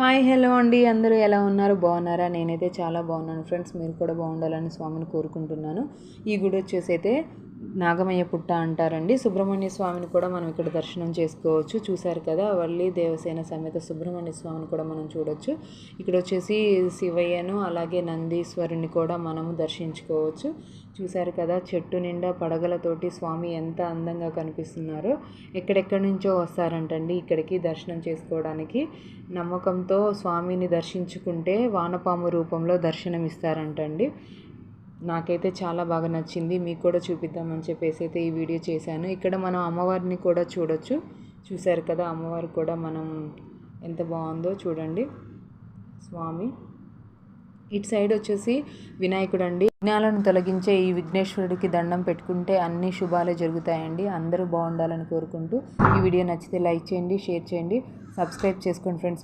Hi hello అండి. అందరూ ఎలా ఉన్నారు? బాగున్నారా? నేనైతే చాలా బాగున్నాను. ఫ్రెండ్స్ మీరు కూడా బాగుండాలని స్వామిని కోరుకుంటున్నాను. ఈ గుడి వచ్చేసి అయితే నాగమయ్య పుట్ట అంటారండి. సుబ్రహ్మణ్య స్వామిని కూడా మనం ఇక్కడ దర్శనం చేసుకోవచ్చు. చూశారు కదా వల్లి దేవసేన సమేత సుబ్రహ్మణ్య స్వామిని కూడా మనం చూడొచ్చు. ఇక్కడ వచ్చేసి శివయ్యను అలాగే నందీశ్వరుని కూడా మనము దర్శించుకోవచ్చు. చూశారు కదా చెట్టు నిండా పడగలతోటి స్వామి ఎంత అందంగా కనిపిస్తున్నారో. ఎక్కడెక్కడి నుంచో వస్తారంటండి ఇక్కడికి దర్శనం చేసుకోవడానికి. నమ్మకంతో స్వామిని దర్శించుకుంటే వానపాము రూపంలో దర్శనం ఇస్తారంటండి నాకైతే చాలా బాగా నచ్చింది. మీకు కూడా చూపిద్దామని చెప్పేసి అయితే ఈ వీడియో చేశాను. ఇక్కడ మనం అమ్మవారిని కూడా చూడొచ్చు. చూశారు కదా అమ్మవారు కూడా మనం ఎంత బాగుందో చూడండి. స్వామి. ఇటు సైడ్ వచ్చేసి వినాయకుడు అండి. విఘ్నాలను తొలగించే ఈ విఘ్నేశ్వరుడికి దండం పెట్టుకుంటే అన్ని శుభాలే జరుగుతాయండి. అందరూ బాగుండాలని కోరుకుంటూ ఈ వీడియో నచ్చితే లైక్ చేయండి షేర్ చేయండి. సబ్స్క్రైబ్ చేసుకోండి ఫ్రెండ్స్.